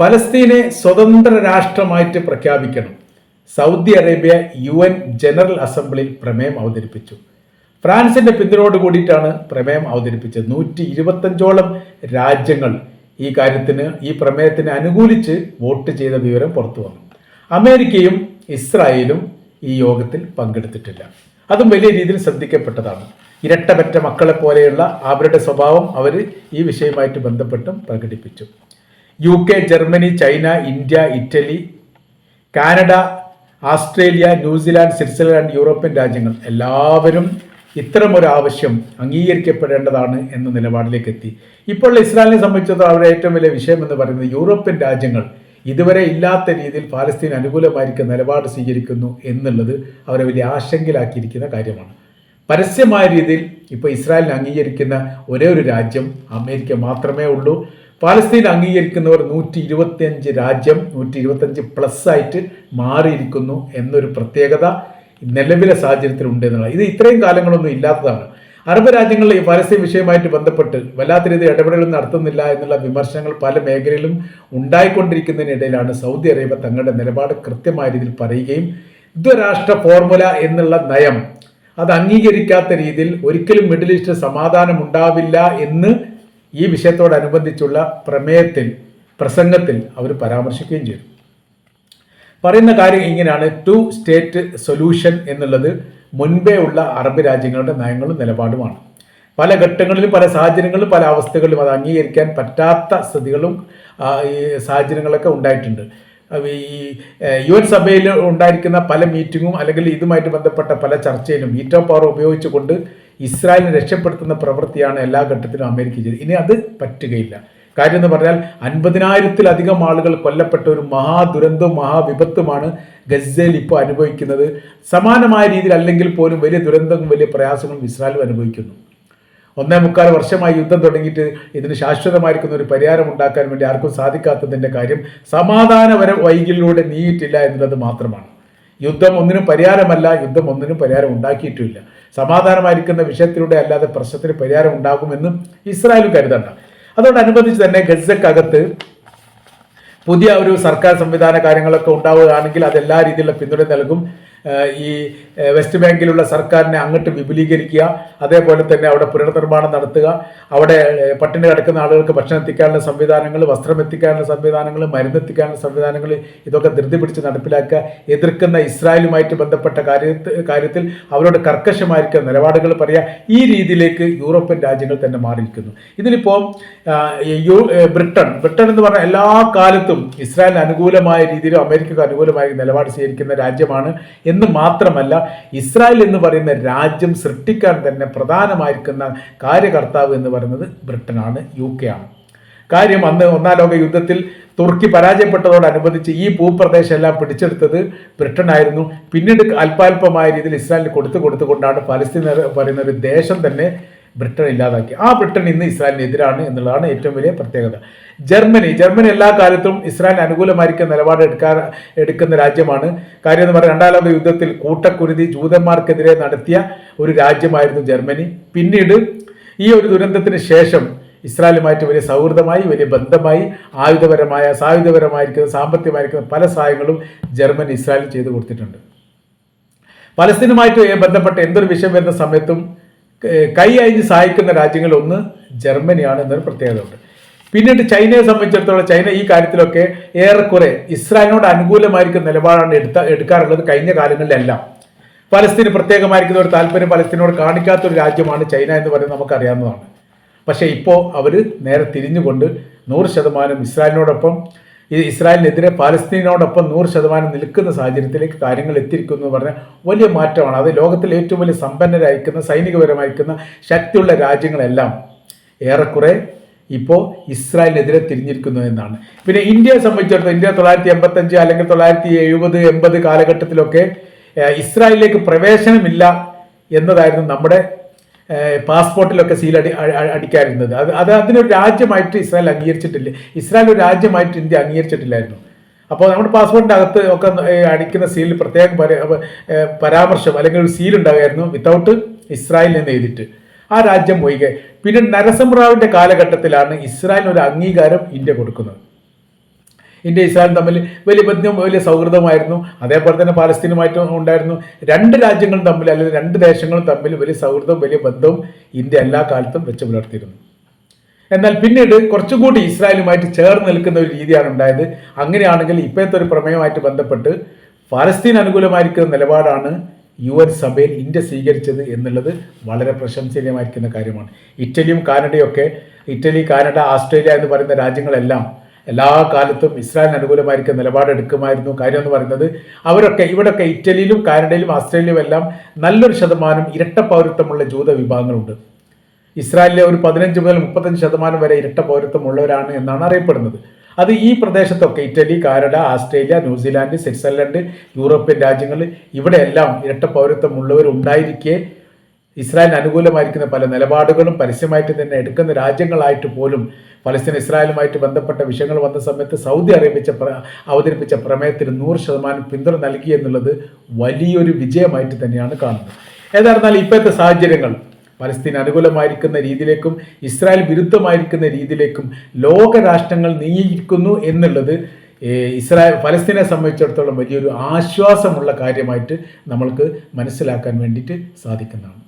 ഫലസ്തീനെ സ്വതന്ത്ര രാഷ്ട്രമായിട്ട് പ്രഖ്യാപിക്കണം. Saudi Arabia U N general അസംബ്ലിയിൽ പ്രമേയം അവതരിപ്പിച്ചു. ഫ്രാൻസിന്റെ പിന്തുണയോട് കൂടിയിട്ടാണ് പ്രമേയം അവതരിപ്പിച്ചത്. നൂറ്റി ഇരുപത്തഞ്ചോളം രാജ്യങ്ങൾ ഈ കാര്യത്തിന് ഈ പ്രമേയത്തിന് അനുകൂലിച്ച് വോട്ട് ചെയ്ത വിവരം പുറത്തു വന്നു. അമേരിക്കയും ഇസ്രായേലും ഈ യോഗത്തിൽ പങ്കെടുത്തിട്ടില്ല. അതും വലിയ രീതിയിൽ ശ്രദ്ധിക്കപ്പെട്ടതാണ്. ഇരട്ടപറ്റ മക്കളെ പോലെയുള്ള അവരുടെ സ്വഭാവം അവർ ഈ വിഷയവുമായിട്ട് ബന്ധപ്പെട്ടും പ്രകടിപ്പിച്ചു. U K Germany China India Italy Canada Australia New Zealand Switzerland European രാജ്യങ്ങൾ. എല്ലാവരും ഇത്തരമൊരു ആവശ്യം അംഗീകരിക്കപ്പെടേണ്ടതാണ് എന്ന നിലപാടിലേക്ക് എത്തി ഇപ്പോൾ ഇസ്രായേലിനെ സംബന്ധിച്ചിടത്തോളം അവരുടെ ഏറ്റവും വലിയ വിഷയം എന്ന് പറയുന്നത് യൂറോപ്യൻ രാജ്യങ്ങൾ ഇതുവരെ ഇല്ലാത്ത രീതിയിൽ പാലസ്തീൻ അനുകൂലമായിരിക്കുന്ന നിലപാട് സ്വീകരിക്കുന്നു എന്നുള്ളത് അവരെ വലിയ ആശങ്കയിലാക്കിയിരിക്കുന്ന കാര്യമാണ്. പരസ്യമായ രീതിയിൽ ഇപ്പോൾ ഇസ്രായേലിനെ അംഗീകരിക്കുന്ന ഒരേ ഒരു രാജ്യം അമേരിക്ക മാത്രമേ ഉള്ളൂ. പാലസ്തീൻ അംഗീകരിക്കുന്നവർ നൂറ്റി ഇരുപത്തിയഞ്ച് രാജ്യം നൂറ്റി ഇരുപത്തഞ്ച് പ്ലസ് ആയിട്ട് മാറിയിരിക്കുന്നു എന്നൊരു പ്രത്യേകത നിലവിലെ സാഹചര്യത്തിൽ ഉണ്ട് എന്നുള്ളത് ഇത് ഇത്രയും കാലങ്ങളൊന്നും ഇല്ലാത്തതാണ്. അറബ് രാജ്യങ്ങളിൽ പരസ്യ വിഷയമായിട്ട് ബന്ധപ്പെട്ട് വല്ലാത്ത രീതിയിൽ ഇടപെടലും നടത്തുന്നില്ല എന്നുള്ള വിമർശനങ്ങൾ പല മേഖലയിലും ഉണ്ടായിക്കൊണ്ടിരിക്കുന്നതിനിടയിലാണ് സൗദി അറേബ്യ തങ്ങളുടെ നിലപാട് കൃത്യമായ രീതിയിൽ പറയുകയും ദ്വരാഷ്ട്ര ഫോർമുല എന്നുള്ള നയം അത് അംഗീകരിക്കാത്ത രീതിയിൽ ഒരിക്കലും മിഡിൽ ഈസ്റ്റ് സമാധാനം ഉണ്ടാവില്ല എന്ന് ഈ വിഷയത്തോടനുബന്ധിച്ചുള്ള പ്രമേയത്തിൽ പ്രസംഗത്തിൽ അവർ പരാമർശിക്കുകയും ചെയ്തു. പറയുന്ന കാര്യം ഇങ്ങനെയാണ്. ടു സ്റ്റേറ്റ് സൊല്യൂഷൻ എന്നുള്ളത് മുൻപേ ഉള്ള അറബ് രാജ്യങ്ങളുടെ നയങ്ങളും നിലപാടുമാണ്. പല ഘട്ടങ്ങളിലും പല സാഹചര്യങ്ങളിലും പല അവസ്ഥകളിലും അത് അംഗീകരിക്കാൻ പറ്റാത്ത സ്ഥിതികളും ഈ സാഹചര്യങ്ങളൊക്കെ ഉണ്ടായിട്ടുണ്ട്. ഈ യു എൻ സഭയിൽ ഉണ്ടായിരിക്കുന്ന പല മീറ്റിങ്ങും അല്ലെങ്കിൽ ഇതുമായിട്ട് ബന്ധപ്പെട്ട പല ചർച്ചയിലും ഈറ്റോ പവർ ഉപയോഗിച്ചുകൊണ്ട് ഇസ്രായേലിനെ രക്ഷപ്പെടുത്തുന്ന പ്രവൃത്തിയാണ് എല്ലാ ഘട്ടത്തിലും അമേരിക്ക ചെയ്തത്. ഇനി അത് പറ്റുകയില്ല. കാര്യം എന്ന് പറഞ്ഞാൽ അൻപതിനായിരത്തിലധികം ആളുകൾ കൊല്ലപ്പെട്ട ഒരു മഹാദുരന്തവും മഹാവിപത്തുമാണ് ഗസയിൽ ഇപ്പോൾ അനുഭവിക്കുന്നത്. സമാനമായ രീതിയിൽ അല്ലെങ്കിൽ പോലും വലിയ ദുരന്തവും വലിയ പ്രയാസങ്ങളും ഇസ്രായേലും അനുഭവിക്കുന്നു. ഒന്നേ മുക്കാൽ വർഷമായി യുദ്ധം തുടങ്ങിയിട്ട് ഇതിന് ശാശ്വതമായിരിക്കുന്ന ഒരു പരിഹാരം ഉണ്ടാക്കാൻ വേണ്ടി ആർക്കും സാധിക്കാത്തതിന്റെ കാര്യം സമാധാനപര വൈകിലൂടെ നീയിട്ടില്ല എന്നുള്ളത് മാത്രമാണ്. യുദ്ധം ഒന്നിനും പരിഹാരമല്ല യുദ്ധം ഒന്നിനും പരിഹാരം ഉണ്ടാക്കിയിട്ടുമില്ല. സമാധാനമായിരിക്കുന്ന വിഷയത്തിലൂടെ അല്ലാതെ പ്രശ്നത്തിന് പരിഹാരം ഉണ്ടാകുമെന്നും ഇസ്രായേലും കരുതണ്ട. അതോടനുബന്ധിച്ച് തന്നെ ഗസക്കകത്ത് പുതിയ ഒരു സർക്കാർ സംവിധാന കാര്യങ്ങളൊക്കെ ഉണ്ടാവുകയാണെങ്കിൽ അതെല്ലാ രീതിയിലുള്ള പിന്തുണ നൽകും. ഈ വെസ്റ്റ് ബാങ്കിലുള്ള സർക്കാരിനെ അങ്ങോട്ട് വിപുലീകരിക്കുക അതേപോലെ തന്നെ അവിടെ പുനർനിർമ്മാണം നടത്തുക അവിടെ പട്ടിണി കിടക്കുന്ന ആളുകൾക്ക് ഭക്ഷണം എത്തിക്കാനുള്ള സംവിധാനങ്ങൾ വസ്ത്രം എത്തിക്കാനുള്ള സംവിധാനങ്ങൾ മരുന്ന് എത്തിക്കാനുള്ള സംവിധാനങ്ങൾ ഇതൊക്കെ ധൃതി പിടിച്ച് നടപ്പിലാക്കുക എതിർക്കുന്ന ഇസ്രായേലുമായിട്ട് ബന്ധപ്പെട്ട കാര്യത്തിൽ കാര്യത്തിൽ അവരോട് കർക്കശമായിരിക്കുന്ന നിലപാടുകൾ പറയുക ഈ രീതിയിലേക്ക് യൂറോപ്യൻ രാജ്യങ്ങൾ തന്നെ മാറിയിരിക്കുന്നു. ഇതിലിപ്പോൾ യു ബ്രിട്ടൻ ബ്രിട്ടൻ എന്ന് പറഞ്ഞാൽ എല്ലാ കാലത്തും ഇസ്രായേലിന് അനുകൂലമായ രീതിയിലും അമേരിക്കക്ക് അനുകൂലമായ നിലപാട് സ്വീകരിക്കുന്ന രാജ്യമാണ് എന്ന് മാത്രമല്ല ഇസ്രായേൽ എന്ന് പറയുന്ന രാജ്യം സൃഷ്ടിക്കാൻ തന്നെ പ്രധാനമായിരിക്കുന്ന കാര്യകർത്താവ് എന്ന് പറയുന്നത് ബ്രിട്ടനാണ് യു കെ ആണ്. കാര്യം അന്ന് ഒന്നാം ലോക യുദ്ധത്തിൽ തുർക്കി പരാജയപ്പെട്ടതോടനുബന്ധിച്ച് ഈ ഭൂപ്രദേശമെല്ലാം പിടിച്ചെടുത്തത് ബ്രിട്ടൻ ആയിരുന്നു പിന്നീട് അല്പാൽപമായ രീതിയിൽ ഇസ്രായേലിന് കൊടുത്തു കൊടുത്തുകൊണ്ടാണ് പലസ്തീൻ എന്ന് പറയുന്ന ഒരു ദേശം തന്നെ ബ്രിട്ടൻ ഇല്ലാതാക്കി. ആ ബ്രിട്ടൻ ഇന്ന് ഇസ്രായേലിനെതിരാണ് എന്നുള്ളതാണ് ഏറ്റവും വലിയ പ്രത്യേകത. ജർമ്മനി ജർമ്മനി എല്ലാ കാലത്തും ഇസ്രായേൽ അനുകൂലമായിരിക്കുന്ന നിലപാട് എടുക്കാൻ എടുക്കുന്ന രാജ്യമാണ്. കാര്യം എന്ന് പറഞ്ഞാൽ രണ്ടാം ലോക യുദ്ധത്തിൽ കൂട്ടക്കുരുതി ജൂതന്മാർക്കെതിരെ നടത്തിയ ഒരു രാജ്യമായിരുന്നു ജർമ്മനി. പിന്നീട് ഈ ഒരു ദുരന്തത്തിന് ശേഷം ഇസ്രായേലുമായിട്ട് വലിയ സൗഹൃദമായി വലിയ ബന്ധമായി ആയുധപരമായ സായുധപരമായിരിക്കുന്ന സാമ്പത്തികമായിരിക്കുന്ന പല സഹായങ്ങളും ജർമ്മനി ഇസ്രായേൽ ചെയ്തു കൊടുത്തിട്ടുണ്ട്. പലസ്തീനുമായിട്ട് ബന്ധപ്പെട്ട എന്തൊരു വിഷയം വരുന്ന സമയത്തും കൈ അയഞ്ഞ് സഹായിക്കുന്ന രാജ്യങ്ങളിൽ ഒന്ന് ജർമ്മനിയാണ് എന്നൊരു പ്രത്യേകത ഉണ്ട് പിന്നീട് ചൈനയെ സംബന്ധിച്ചിടത്തോളം ചൈന ഈ കാര്യത്തിലൊക്കെ ഏറെക്കുറെ ഇസ്രായേലിനോട് അനുകൂലമായിരിക്കുന്ന നിലപാടാണ് എടുത്ത എടുക്കാറുള്ളത് കഴിഞ്ഞ കാലങ്ങളിലെല്ലാം. പലസ്തീന് പ്രത്യേകമായിരിക്കുന്ന ഒരു താല്പര്യം പലസ്തീനോട് കാണിക്കാത്ത ഒരു രാജ്യമാണ് ചൈന എന്ന് പറയുന്നത് നമുക്കറിയാവുന്നതാണ്. പക്ഷേ ഇപ്പോൾ അവർ നേരെ തിരിഞ്ഞുകൊണ്ട് നൂറ് ശതമാനം ഇസ്രായേലിനോടൊപ്പം ഈ ഇസ്രായേലിനെതിരെ പാലസ്തീനോടൊപ്പം നൂറ് ശതമാനം നിൽക്കുന്ന സാഹചര്യത്തിലേക്ക് കാര്യങ്ങൾ എത്തിയിരിക്കുന്നു എന്ന് പറഞ്ഞാൽ വലിയ മാറ്റമാണ്. അത് ലോകത്തിലെ ഏറ്റവും വലിയ സമ്പന്നരായിരിക്കുന്ന സൈനികപരമായിരിക്കുന്ന ശക്തിയുള്ള രാജ്യങ്ങളെല്ലാം ഏറെക്കുറെ ഇപ്പോൾ ഇസ്രായേലിനെതിരെ തിരിഞ്ഞിരിക്കുന്നു എന്നാണ്. പിന്നെ ഇന്ത്യയെ സംബന്ധിച്ചിടത്തോളം ഇന്ത്യ തൊള്ളായിരത്തി എൺപത്തഞ്ച് അല്ലെങ്കിൽ തൊള്ളായിരത്തി എഴുപത് എൺപത് കാലഘട്ടത്തിലൊക്കെ ഇസ്രായേലിലേക്ക് പ്രവേശനമില്ല എന്നതായിരുന്നു നമ്മുടെ പാസ്പോർട്ടിലൊക്കെ സീൽ അടി അ- അ- അടിക്കാതിരുന്നത്. അത് അത് അതിനൊരു രാജ്യമായിട്ട് ഇസ്രായേൽ അംഗീകരിച്ചിട്ടില്ല. ഇസ്രായേൽ ഒരു രാജ്യമായിട്ട് ഇന്ത്യ അംഗീകരിച്ചിട്ടില്ലായിരുന്നു. അപ്പോൾ നമ്മുടെ പാസ്പോർട്ടിന്റെ അകത്ത് ഒക്കെ അടിക്കുന്ന സീലിൽ പ്രത്യേകം പര- പരാമർശം അല്ലെങ്കിൽ ഒരു സീൽ ഉണ്ടാകുമായിരുന്നു വിത്തൗട്ട് ഇസ്രായേൽ എന്ന് എഴുതിയിട്ട്. ആ രാജ്യം ഒഴികെ പിന്നെ നരസിംഹറാവിന്റെ കാലഘട്ടത്തിലാണ് ഇസ്രായേലിന് ഒരു അംഗീകാരം ഇന്ത്യ കൊടുക്കുന്നത്. ഇന്ത്യ ഇസ്രായേൽ തമ്മിൽ വലിയ ബന്ധം വലിയ സൗഹൃദമായിരുന്നു. അതേപോലെ തന്നെ പാലസ്തീനുമായിട്ടും ഉണ്ടായിരുന്നു. രണ്ട് രാജ്യങ്ങളും തമ്മിൽ അല്ലെങ്കിൽ രണ്ട് ദേശങ്ങളും തമ്മിൽ വലിയ സൗഹൃദവും വലിയ ബന്ധവും ഇന്ത്യ എല്ലാ കാലത്തും വെച്ച് പുലർത്തിയിരുന്നു. എന്നാൽ പിന്നീട് കുറച്ചുകൂടി ഇസ്രായേലുമായിട്ട് ചേർന്ന് നിൽക്കുന്ന ഒരു രീതിയാണ് ഉണ്ടായത്. അങ്ങനെയാണെങ്കിൽ ഇപ്പോഴത്തെ ഒരു പ്രമേയമായിട്ട് ബന്ധപ്പെട്ട് ഫലസ്തീൻ അനുകൂലമായിരിക്കുന്ന നിലപാടാണ് യു എൻ സഭയിൽ ഇന്ത്യ സ്വീകരിച്ചത് എന്നുള്ളത് വളരെ പ്രശംസനീയമായിരിക്കുന്ന കാര്യമാണ്. ഇറ്റലിയും കാനഡയും ഒക്കെ ഇറ്റലി കാനഡ ആസ്ട്രേലിയ എന്ന് പറയുന്ന രാജ്യങ്ങളെല്ലാം എല്ലാ കാലത്തും ഇസ്രായേലിന് അനുകൂലമായിരിക്കുന്ന നിലപാടെടുക്കുമായിരുന്നു കാര്യം എന്ന് പറയുന്നത് അവരൊക്കെ ഇവിടൊക്കെ ഇറ്റലിയിലും കാനഡയിലും ആസ്ട്രേലിയയിലും എല്ലാം നല്ലൊരു ശതമാനം ഇരട്ട പൗരത്വമുള്ള ജൂത വിഭാഗങ്ങളുണ്ട്. ഇസ്രായേലിലെ ഒരു പതിനഞ്ച് മുതൽ മുപ്പത്തഞ്ച് ശതമാനം വരെ ഇരട്ട പൗരത്വമുള്ളവരാണ് എന്നാണ് അറിയപ്പെടുന്നത്. അത് ഈ പ്രദേശത്തൊക്കെ Italy Canada Australia New Zealand Switzerland European രാജ്യങ്ങൾ ഇവിടെയെല്ലാം ഇരട്ട പൗരത്വമുള്ളവരുണ്ടായിരിക്കെ ഇസ്രായേലിന് അനുകൂലമായിരിക്കുന്ന പല നിലപാടുകളും പരസ്യമായിട്ട് തന്നെ എടുക്കുന്ന രാജ്യങ്ങളായിട്ട് പോലും പലസ്തീൻ ഇസ്രായേലുമായിട്ട് ബന്ധപ്പെട്ട വിഷയങ്ങൾ വന്ന സമയത്ത് സൗദി അറേബ്യ അവതരിപ്പിച്ച പ്രമേയത്തിന് നൂറ് ശതമാനം പിന്തുണ നൽകി എന്നുള്ളത് വലിയൊരു വിജയമായിട്ട് തന്നെയാണ് കാണുന്നത്. ഏതായിരുന്നാലും ഇപ്പോഴത്തെ സാഹചര്യങ്ങൾ പലസ്തീൻ അനുകൂലമായിരിക്കുന്ന രീതിയിലേക്കും ഇസ്രായേൽ വിരുദ്ധമായിരിക്കുന്ന രീതിയിലേക്കും ലോകരാഷ്ട്രങ്ങൾ നീങ്ങിയിരിക്കുന്നു എന്നുള്ളത് ഇസ്രായേൽ പലസ്തീനെ സംബന്ധിച്ചിടത്തോളം വലിയൊരു ആശ്വാസമുള്ള കാര്യമായിട്ട് നമ്മൾക്ക് മനസ്സിലാക്കാൻ വേണ്ടിയിട്ട് സാധിക്കുന്നതാണ്.